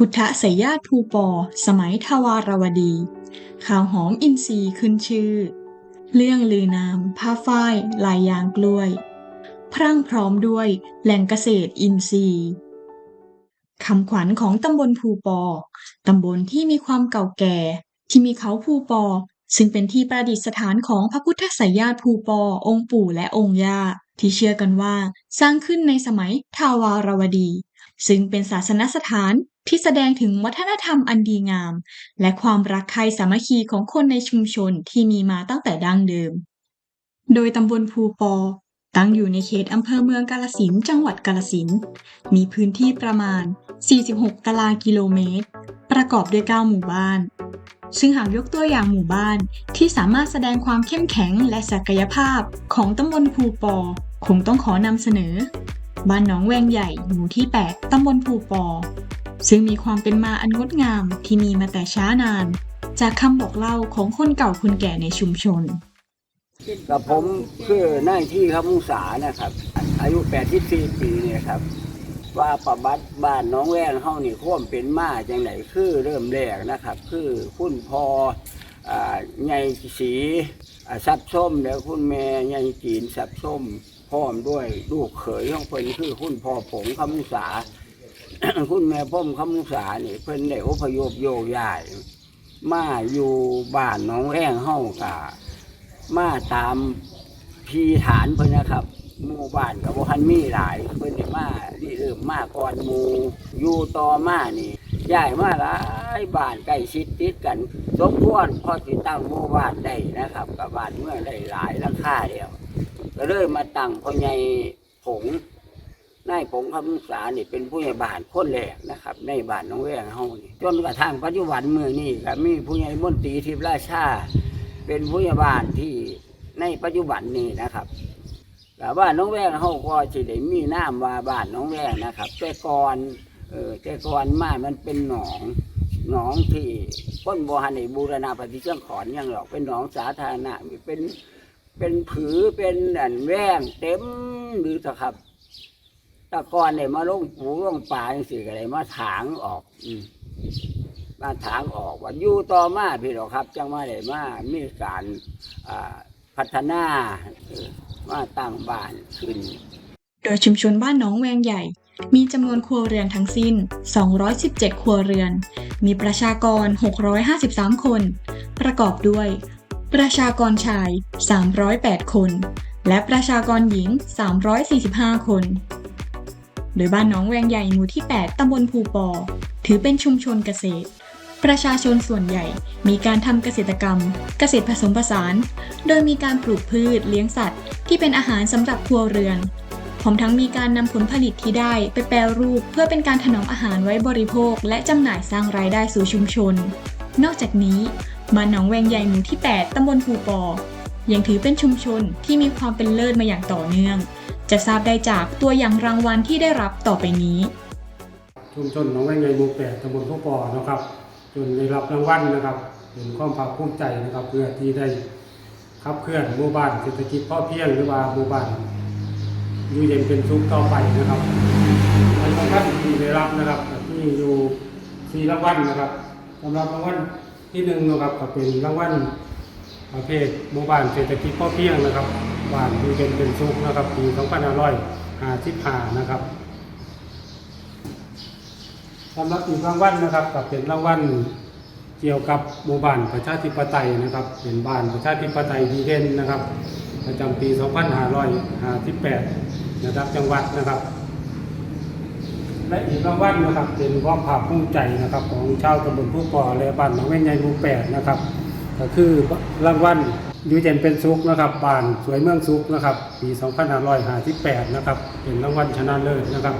พุทธสยาตภูปอ สมัยทวารวดี ข่าวหอมอินทรีย์ขึ้นชื่อ เรื่องลือนาม ผ้าฝ้าย ลายยางกล้วย พรั่งพร้อมด้วยแหล่งเกษตรอินทรีย์คำขวัญของตำบลภูปอ ตำบลที่มีความเก่าแก่ ที่มีเขาภูปอ ซึ่งเป็นที่ประดิษฐานของพระพุทธสยาตภูปอ องค์ปู่และองค์ย่า ที่เชื่อกันว่าสร้างขึ้นในสมัยทาวารวดี ซึ่งเป็นศาสนสถาน ที่แสดงถึงวัฒนธรรมอันดีงาม และความรักใคร่สามัคคีของคนในชุมชนที่มีมาตั้งแต่ดั้งเดิม โดยตำบลภูปอ ตั้งอยู่ในเขตอำเภอเมืองกาฬสินจังหวัดกาฬสินมีพื้นที่ประมาณ 46 ตารางกิโลเมตร ประกอบด้วย 9 หมู่บ้าน ซึ่งหากยกตัวอย่างหมู่บ้านที่สามารถแสดงความเข้มแข็งและศักยภาพของตำบลภูปอ คงต้องขอนำเสนอ บ้านหนองแวงใหญ่หมู่ที่ 8ตำบลภูปอ ซึ่งมีความเป็นมาอันงดงามที่มีมาแต่ช้านาน จากคำบอกเล่าของคนเก่าคนแก่ในชุมชน กับผมคือนายที่ครับมุสานะครับ อายุ 84 ปีเนี่ยครับ ว่าประบัติบ้านน้องแว่นเฮานี่ข่วมเป็นมาจังไหนคือเริ่มแรกนะครับ คือคุณพ่ออ่าใหญ่สีซับส้มแล้วคุณแม่ใหญ่จีนซับส้มพร้อมด้วยลูกเขยของเพิ่นคือคุณพ่อผงคำมุสา คุณแม่พ่อมคำมุสานี่เพิ่นได้อพยพโยกย้าย มาอยู่บ้านน้องแอ่งเฮากะมาตามพีฐานเพิ่นนะครับหมู่บ้านกับบ่ทันมีหลายเพิ่นได้มาที่เริ่มมาก่อนหมู่อยู่ต่อมานี่ย้ายมาหลายบ้านใกล้ชิดติดกันสมควรพอสิตั้งหมู่บ้านได้นะครับกับบ้านเมืองได้หลายราคาเดียวก็เลยมาตั้งพ่อใหญ่ผง นายผงคำษานี่เป็นผู้ใหญ่บ้านคนแรกนะครับ ในบ้านน้องแวงเฮานี่จนกระทั่งปัจจุบันเมือนี่ก็มีผู้ใหญ่มนตรีทิพย์ราชา เป็นผู้ใหญ่บ้านที่ในปัจจุบันนี้นะครับแต่ว่าน้องแวงเขาก็สิได้มีน้ำว่าบ้านน้องแวงนะครับ แต่ก่อนเออแต่ก่อนมามันเป็นหนองหนองที่พ้นโบหันในบูรณาปฏิเชื่องขอนอยังหรอกเป็นหนองสาธารณะมีเป็นเป็นผือเป็นอันแว่งเต็มหรือสครับ ตะกอนเนี่ยมาลงปูลงปลาอย่างสิอะไรมาถางออก อืมมาถางออกว่าอยู่ต่อมาพี่หรอกครับ จังมาได้มามีการอ่าพัฒนามาตั้งบ้านขึ้น โดยชุมชนบ้านหนองแวงใหญ่ มีจำนวนครัวเรือนทั้งสิ้น 217 ครัวเรือน มีประชากร 653 คน ประกอบด้วย ประชากรชาย 308 คน และประชากรหญิง 345 คน โดยบ้านหนองแวงใหญ่หมู่ที่ 8 ตำบลภูปอ ถือเป็นชุมชนเกษตร ประชาชนส่วนใหญ่มีการทำเกษตรกรรม เกษตรผสมผสาน โดยมีการปลูกพืชเลี้ยงสัตว์ ที่เป็นอาหารสำหรับครัวเรือนพร้อมทั้งมีการนำผลผลิตที่ได้ไปแปรรูป เพื่อเป็นการถนอมอาหารไว้บริโภค และจำหน่ายสร้างรายได้สู่ชุมชน นอกจากนี้บ้านหนองแวงใหญ่หมู่ที่ 8 ตำบลภูปอยังถือเป็นชุมชนที่มีความเป็นเลิศมาอย่างต่อเนื่อง จะทราบได้จากตัวอย่างรางวัลที่ได้รับต่อไปนี้ ชุมชนหนองแวงใหญ่หมู่แปดตำบลพวกปอนะครับ จนได้รับรางวัลนะครับเป็นความภาคภูมิใจนะครับ เพื่อที่ได้ขับเคลื่อนหมู่บ้านเศรษฐกิจพอเพียงหรือว่าหมู่บ้านอยู่เย็นเป็นสุขต่อไปนะครับในรางวัลที่ได้รับนะครับที่อยู่สี่รางวัลนะครับสำหรับรางวัลที่หนึ่งนะครับก็เป็นรางวัลประเภทหมู่บ้านเศรษฐกิจพอเพียงนะครับ บ้านอยู่เย็นเป็นสุขนะครับปี2555นะครับสำหรับอีกรางวัลนะครับก็เป็นรางวัลเกี่ยวกับหมู่บ้านประชาธิปไตยนะครับ เป็นบ้านประชาธิปไตยดีเด่นนะครับ ประจำปี 2558ระดับจังหวัดนะครับ และอีกรางวัลนะครับเป็นความภาคภูมิใจนะครับ ของชาวตำบลผู้ปอและบ้านหนองแม่ใหญ่หมู่แปดนะครับ ก็คือรางวัล อยู่เย็นเป็นสุขนะครับบ้านสวยเมืองสุขนะครับปี2558นะครับเป็นรางวัลชนะเลิศนะครับ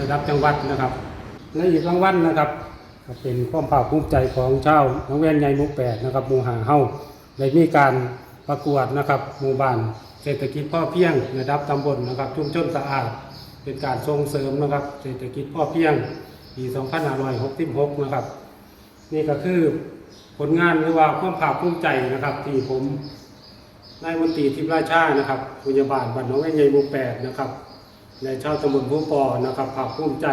ระดับจังหวัดนะครับ และอีกรางวัลนะครับเป็นความภาคภูมิใจของชาวน้องแวนใหญ่มู่แปดนะครับหมู่หาเฮาได้มีการประกวดนะครับหมู่บ้านเศรษฐกิจพ่อเพียงระดับตำบลนะครับชุมชนสะอาด เป็นการส่งเสริมนะครับ เศรษฐกิจพ่อเพียงปี2566นะครับ นี่ก็คือผลงานหรือว่าความภาคภูมิใจนะครับที่ผม นายมนตรีทิพย์ราชานะครับผู้ใหญ่บ้านบ้านหน้องแวนใหญ่หมู่แปดนะครับและชาวตำบลผู้ปอนะครับภาคภูมิใจ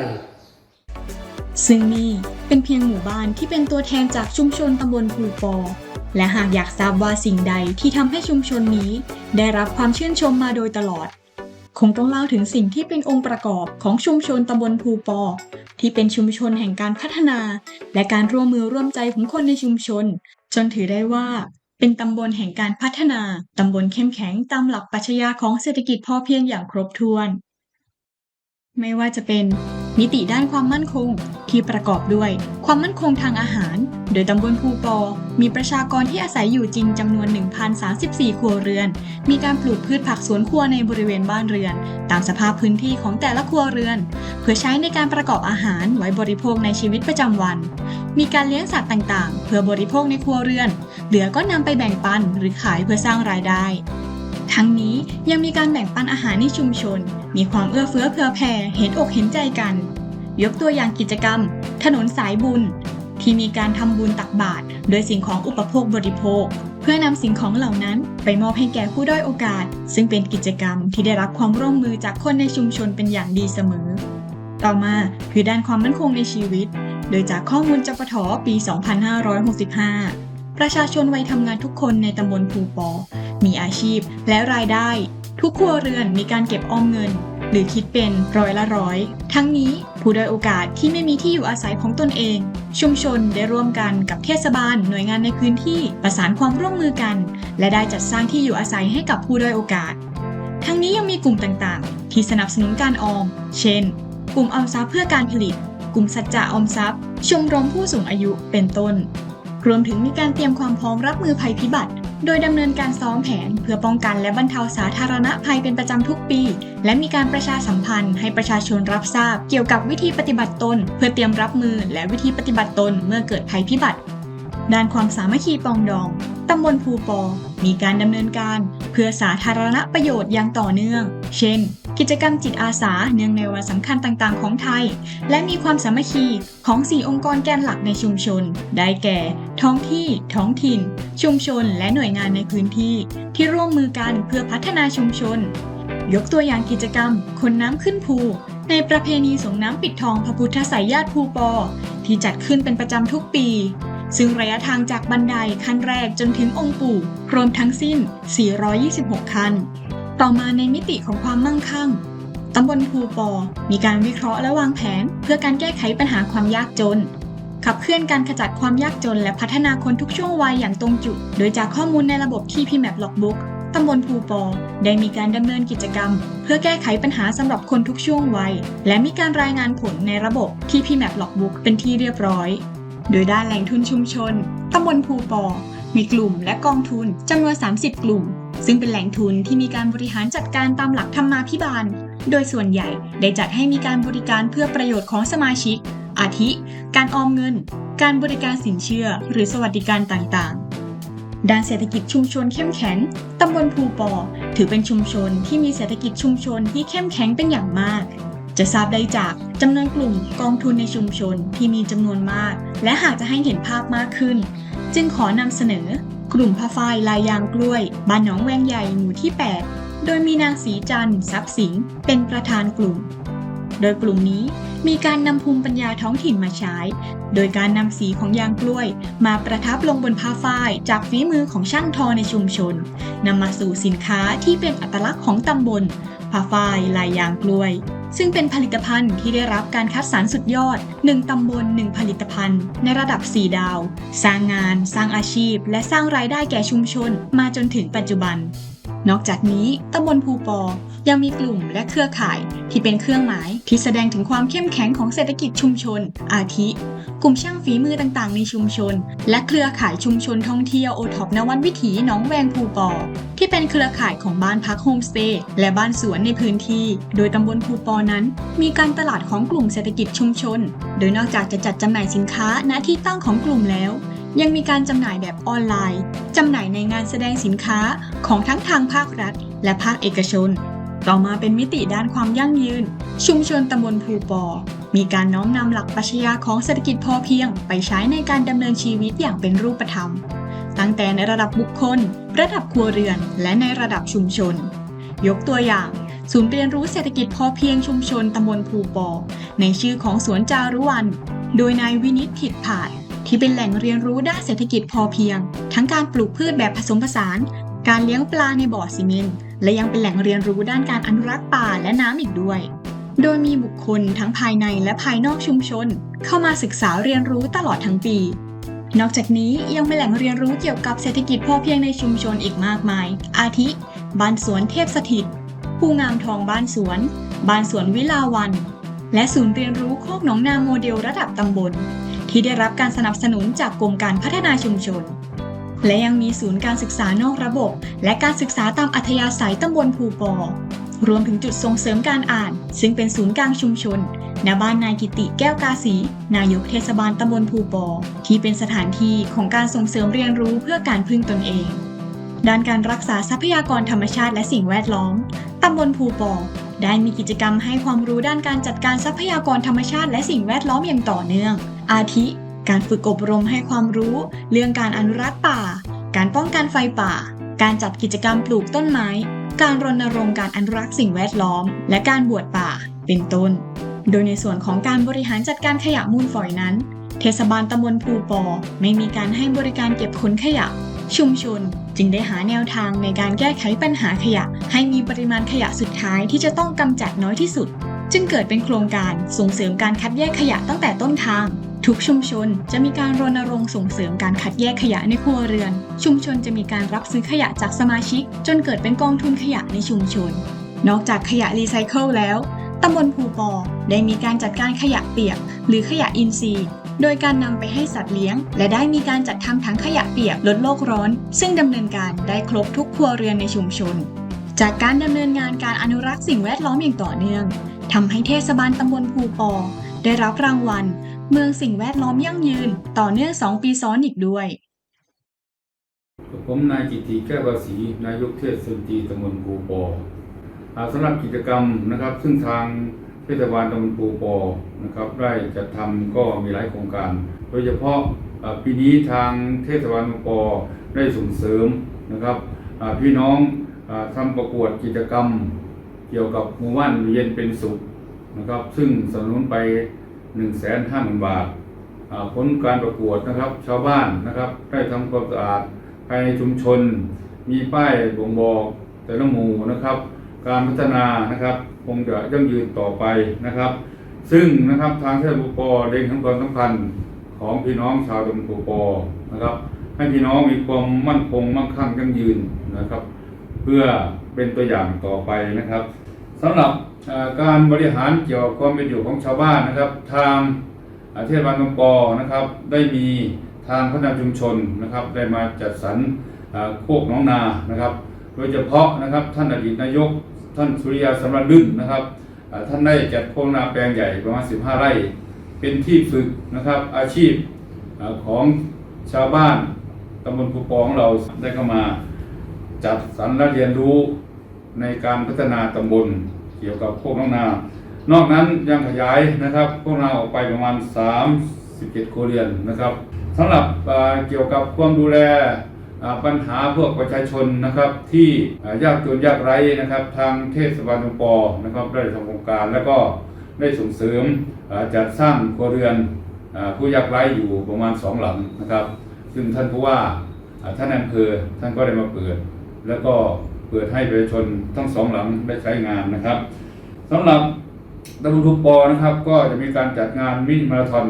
ซึ่งนี่เป็นเพียงหมู่บ้านที่เป็นตัวแทนจากชุมชนตำบลภูปอ และหากอยากทราบว่าสิ่งใดที่ทำให้ชุมชนนี้ ได้รับความชื่นชมมาโดยตลอด คงต้องเล่าถึงสิ่งที่เป็นองค์ประกอบของชุมชนตำบลภูปอ ที่เป็นชุมชนแห่งการพัฒนา และการร่วมมือร่วมใจของคนในชุมชน จนถือได้ว่า เป็นตำบลแห่งการพัฒนา ตำบลเข้มแข็งตามหลักปรัชญาของเศรษฐกิจพอเพียงอย่างครบถ้วน ไม่ว่าจะเป็น มิติด้านความมั่นคงที่ประกอบด้วย ความมั่นคงทางอาหาร โดยตำบลภูปอ มีประชากรที่อาศัยอยู่จริงจำนวน 1,034 ครัวเรือน มีการปลูกพืชผักสวนครัวในบริเวณบ้านเรือน ตามสภาพพื้นที่ของแต่ละครัวเรือน เพื่อใช้ในการประกอบอาหารไว้บริโภคในชีวิตประจำวัน มีการเลี้ยงสัตว์ต่างๆ เพื่อบริโภคในครัวเรือน เหลือก็นำไปแบ่งปันหรือขายเพื่อสร้างรายได้ ทั้งนี้ยังมีการแบ่งปันอาหารในชุมชน มีความเอื้อเฟื้อเผื่อแผ่เห็นอกเห็นใจกัน ยกตัวอย่างกิจกรรม ถนนสายบุญ ที่มีการทำบุญตักบาตรโดยสิ่งของอุปโภคบริโภค เพื่อนำสิ่งของเหล่านั้นไปมอบให้แก่ผู้ด้อยโอกาส ซึ่งเป็นกิจกรรมที่ได้รับความร่วมมือจากคนในชุมชนเป็นอย่างดีเสมอ ต่อมาคือด้านความมั่นคงในชีวิต โดยจากข้อมูลจปทปี 2565 ประชาชนวัยทำงานทุกคนในตำบลภูปอ มีอาชีพ และรายได้ ทุกครัวเรือนมีการเก็บออมเงิน หรือคิดเป็นร้อยละร้อย ทั้งนี้ผู้ด้อยโอกาสที่ไม่มีที่อยู่อาศัยของตนเอง ชุมชนได้ร่วมกันกับเทศบาลหน่วยงานในพื้นที่ประสานความร่วมมือกัน และได้จัดสร้างที่อยู่อาศัยให้กับผู้ด้อยโอกาส ทั้งนี้ยังมีกลุ่มต่างๆ ที่สนับสนุนการออม เช่น กลุ่มออมทรัพย์เพื่อการผลิต กลุ่มสัจจะออมทรัพย์ ชมรมผู้สูงอายุเป็นต้นรวมถึงมีการเตรียมความพร้อมรับมือภัยพิบัติ โดยดำเนินการซ้อมแผนเพื่อป้องกันและบรรเทาสาธารณภัยเป็นประจำทุกปี และมีการประชาสัมพันธ์ให้ประชาชนรับทราบ เกี่ยวกับวิธีปฏิบัติตน เพื่อเตรียมรับมือและวิธีปฏิบัติตนเมื่อเกิดภัยพิบัติ ด้านความสามัคคีปองดอง ตำบลภูปอ มีการดำเนินการ เพื่อสาธารณประโยชน์อย่างต่อเนื่อง เช่น กิจกรรมจิตอาสาเนื่องในวันสำคัญต่างๆ ของไทย และมีความสามัคคีของ 4 องค์กรแกนหลักในชุมชน ได้แก่ ท้องที่ ท้องถิ่น ชุมชน และหน่วยงานในพื้นที่ ที่ร่วมมือกันเพื่อพัฒนาชุมชน ยกตัวอย่างกิจกรรม คนน้ำขึ้นภูในประเพณีส่งน้ำปิดทองพระพุทธสายญาติภูปอ ที่จัดขึ้นเป็นประจำทุกปี ซึ่งระยะทางจากบันไดขั้นแรกจนถึงองค์ปู่รวมทั้งสิ้น 426 คัน ต่อมาในมิติของความมั่งคั่งตำบลภูปอ มีการวิเคราะห์และวางแผน เพื่อการแก้ไขปัญหาความยากจน ขับเคลื่อนการขจัดความยากจน และพัฒนาคนทุกช่วงวัยอย่างตรงจุด โดยจากข้อมูลในระบบ TPMAP Logbook ตำบลภูปอ ได้มีการดำเนินกิจกรรม เพื่อแก้ไขปัญหาสำหรับคนทุกช่วงวัย และมีการรายงานผลในระบบ TPMAP Logbook เป็นที่เรียบร้อย โดยด้านแหล่งทุนชุมชนตำบลภูปอ มีกลุ่มและกองทุนจำนวน 30 กลุ่ม ซึ่งเป็นแหล่งทุนที่มีการบริหารจัดการตามหลักธรรมาภิบาล โดยส่วนใหญ่ได้จัดให้มีการบริการเพื่อประโยชน์ของสมาชิก อาทิ การออมเงิน การบริการสินเชื่อ หรือสวัสดิการต่างๆ ด้านเศรษฐกิจชุมชนเข้มแข็ง ตำบลภูปอ ถือเป็นชุมชนที่มีเศรษฐกิจชุมชนที่เข้มแข็งเป็นอย่างมาก จะทราบได้จากจำนวนกลุ่มกองทุนในชุมชนที่มีจำนวนมาก และหากจะให้เห็นภาพมากขึ้น จึงขอนำเสนอ กลุ่มผ้าฝ้ายลายยางกล้วย บ้านหนองแวงใหญ่หมู่ที่ 8 โดยมีนางสีจันทร์ทรัพย์สิงห์เป็นประธานกลุ่ม โดยกลุ่มนี้มีการนำภูมิปัญญาท้องถิ่นมาใช้ โดยการนำสีของยางกล้วย มาประทับลงบนผ้าฝ้ายจากฝีมือของช่างทอในชุมชนนำมาสู่สินค้าที่เป็นอัตลักษณ์ของตำบลผ้าฝ้ายลายยางกล้วย ซึ่งเป็นผลิตภัณฑ์ที่ได้รับการคัดสรรสุดยอด 1 ตำบล 1 ผลิตภัณฑ์ ในระดับ 4 ดาว สร้างงาน สร้างอาชีพ และสร้างรายได้แก่ชุมชน มาจนถึงปัจจุบัน นอกจากนี้ตำบลภูปอ ยังมีกลุ่มและเครือข่ายที่เป็นเครื่องหมายที่แสดงถึงความเข้มแข็งของเศรษฐกิจชุมชน อาทิ กลุ่มช่างฝีมือต่างๆ ในชุมชน และเครือข่ายชุมชนท่องเที่ยวโอท็อปนวันวิถีหนองแวงภูปอ ที่เป็นเครือข่ายของบ้านพักโฮมสเตย์และบ้านสวนในพื้นที่ โดยตำบลภูปอนั้น มีการตลาดของกลุ่มเศรษฐกิจชุมชน โดยนอกจากจะจัดจำหน่ายสินค้าณที่ตั้งของกลุ่มแล้วยังมีการจำหน่ายแบบออนไลน์ จำหน่ายในงานแสดงสินค้าของทั้งทางภาครัฐ และภาคเอกชน ต่อมาเป็นมิติด้านความยั่งยืน ชุมชนตำบลภูปอ มีการน้อมนำหลักปรัชญาของเศรษฐกิจพอเพียง ไปใช้ในการดำเนินชีวิตอย่างเป็นรูปธรรม ตั้งแต่ในระดับบุคคล ระดับครัวเรือน และในระดับชุมชน ยกตัวอย่าง ศูนย์เรียนรู้เศรษฐกิจพอเพียงชุมชนตำบลภูปอ ในชื่อของสวนจารุวัน โดยนายวินิตถิดผาดที่เป็นแหล่งเรียนรู้ด้านเศรษฐกิจพอเพียง ทั้งการปลูกพืชแบบผสมผสาน การเลี้ยงปลาในบ่อซีเมนต์และยังเป็นแหล่งเรียนรู้ด้านการอนุรักษ์ป่าและน้ำอีกด้วย โดยมีบุคคลทั้งภายในและภายนอกชุมชน เข้ามาศึกษาเรียนรู้ตลอดทั้งปี นอกจากนี้ยังเป็นแหล่งเรียนรู้เกี่ยวกับเศรษฐกิจพอเพียงในชุมชนอีกมากมาย อาทิ บ้านสวนเทพสถิต ภูงามทองบ้านสวน บ้านสวนวิลาวัน และศูนย์เรียนรู้โคกหนองนาโมเดลระดับตำบล ที่ได้รับการสนับสนุนจากกรมการพัฒนาชุมชน และยังมีศูนย์การศึกษานอกระบบ และการศึกษาตามอัธยาศัยตำบลภูปอ รวมถึงจุดส่งเสริมการอ่าน ซึ่งเป็นศูนย์กลางชุมชนณบ้านนายกิติแก้วกาสีนายกเทศบาลตำบลภูปอ ที่เป็นสถานที่ของการส่งเสริมเรียนรู้เพื่อการพึ่งตนเอง ด้านการรักษาทรัพยากรธรรมชาติและสิ่งแวดล้อมตำบลภูปอได้มีกิจกรรมให้ความรู้ด้านการจัดการทรัพยากรธรรมชาติและสิ่งแวดล้อมอย่างต่อเนื่อง อาทิ การฝึกอบรมให้ความรู้เรื่องการอนุรักษ์ป่า การป้องกันไฟป่า การจัดกิจกรรมปลูกต้นไม้ การรณรงค์การอนุรักษ์สิ่งแวดล้อม และการบวชป่า เป็นต้น โดยในส่วนของการบริหารจัดการขยะมูลฝอยนั้น เทศบาลตำบลภูปอ ไม่มีการให้บริการเก็บขนขยะ ชุมชน จึงได้หาแนวทางในการแก้ไขปัญหาขยะ ให้มีปริมาณขยะสุดท้ายที่จะต้องกำจัดน้อยที่สุด จึงเกิดเป็นโครงการส่งเสริมการคัดแยกขยะตั้งแต่ต้นทาง ทุกชุมชนจะมีการรณรงค์ส่งเสริมการคัดแยกขยะในครัวเรือน ชุมชนจะมีการรับซื้อขยะจากสมาชิก จนเกิดเป็นกองทุนขยะในชุมชน นอกจากขยะรีไซเคิลแล้วตำบลภูปอได้มีการจัดการขยะเปียก หรือขยะอินทรีย์ โดยการนำไปให้สัตว์เลี้ยง และได้มีการจัดทำถังขยะเปียกลดโลกร้อน ซึ่งดำเนินการได้ครบทุกครัวเรือนในชุมชน จากการดำเนินงานการอนุรักษ์สิ่งแวดล้อมอย่างต่อเนื่องทำให้เทศบาลตำบลภูปอได้รับรางวัล เมืองสิ่งแวดล้อมยั่งยืน ต่อเนื่อง 2 ปีซ้อนอีกด้วย ผมนายกิติแก้วภาษีนายกเทศมนตรีตำบลปูปอสำหรับกิจกรรมนะครับ ซึ่งทางเทศบาลตำบลปูปอนะครับได้จัดทำก็มีหลายโครงการ โดยเฉพาะปีนี้ทางเทศบาลปูปอได้ส่งเสริมนะครับพี่น้องอทำประกวดกิจกรรม เกี่ยวกับหมู่บ้านเย็นเป็นสุขนะครับ ซึ่งสนับสนุนไป 1 5 0 0 0 0บาทอ่นบาทผลการประกวดนะครับ ชาวบ้านนะครับ ได้ทำความสะอาดภายในชุมชน มีป้ายบ่งบอกแต่ละหมู่นะครับ การพัฒนานะครับคงจะยั่งยืนต่อไปนะครับ ซึ่งนะครับทางเทศบาลปอเล็งทั้งความสำคัญของพี่น้องชาวตำบลปูปอนะครับ ให้พี่น้องมีความมั่นคงมั่งคั่งยั่งยืนนะครับ เพื่อเป็นตัวอย่างต่อไปนะครับ สำหรับการบริหารเกี่ยวกับความเป็นอยู่ของชาวบ้านนะครับ ทางเอ่อเทศบาลตำปอนะครับ ได้มีทางพัฒนาชุมชนนะครับ ได้มาจัดสรรโคกน้องนานะครับ โดยเฉพาะนะครับท่านอดีตนายกท่านสุริยาสำราญดึงนะครับท่านได้จัดโคกนาแปลงใหญ่ประมาณ 15 ไร่ เป็นที่ฝึกนะครับอาชีพอของชาวบ้านตำบลภูปองเราได้เข้ามาจัดสรรและเรียนรู้ ในการพัฒนาตำบลเกี่ยวกับโคกน้องนา นอกนั้นยังขยายนะครับโคกนาออกไปประมาณ 37ครเรือนนะครับสำหรับเกี่ยวกับความดูแลปัญหาพวกประชาชนนะครับที่ยากจนยากไร้นะครับ ทางเทศบาลตำบลปอนะครับได้ทำโครงการแล้วก็ได้ส่งเสริมจัดสร้างครัวเรือนผู้ยากไร้อยู่ประมาณสองหลังนะครับ ซึ่งท่านผู้ว่าท่านอำเภอท่านก็ได้มาเปิด แล้วก็ เปิดให้ประชาชนทั้งสองหลังได้ใช้งานนะครับสำหรับตำบลทุกปอนะครับ ก็จะมีการจัดงานมินิมาราธอน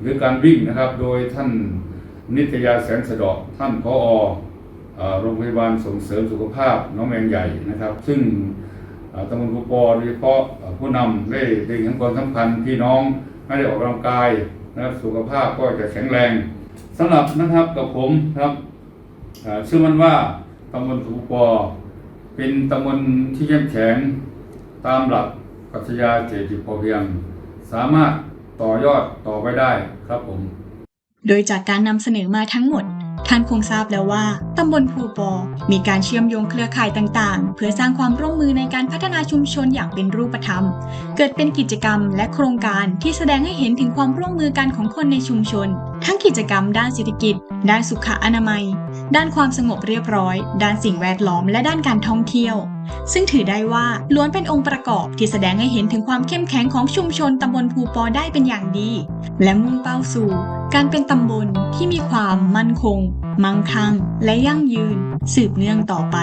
หรือการวิ่งนะครับ โดยท่านนิตยาแสงสะดาะท่านพออโรงพยาบาลส่งเสริมสุขภาพน้องแมงใหญ่นะครับ ซึ่งตำบลทุกปอโดยเฉพาะผู้นำได้เด็กเห็นความสำคัญพี่น้องให้ได้ออกกำลังกายนะครับสุขภาพก็จะแข็งแรงสำหรับนะครับกับผมครับเชื่อมั่นว่าตำบลถูปอ เป็นตำบลที่เข้มแข็งตามหลักปรัชญาเศรษฐกิจพอเพียง สามารถต่อยอดต่อไปได้ครับผม โดยจากการนำเสนอมาทั้งหมด ท่านคงทราบแล้วว่าตำบลภูปอ มีการเชื่อมโยงเครือข่ายต่างๆ เพื่อสร้างความร่วมมือในการพัฒนาชุมชนอย่างเป็นรูปธรรม เกิดเป็นกิจกรรมและโครงการที่แสดงให้เห็นถึงความร่วมมือกันของคนในชุมชน ทั้งกิจกรรมด้านเศรษฐกิจ ด้านสุขอนามัย ด้านความสงบเรียบร้อย ด้านสิ่งแวดล้อม และด้านการท่องเที่ยว ซึ่งถือได้ว่าล้วนเป็นองค์ประกอบที่แสดงให้เห็นถึงความเข้มแข็งของชุมชนตำบลภูปอได้เป็นอย่างดี และมุ่งเป้าสู่ การเป็นตำบลที่มีความมั่นคง มั่งคั่ง และยั่งยืน สืบเนื่องต่อไป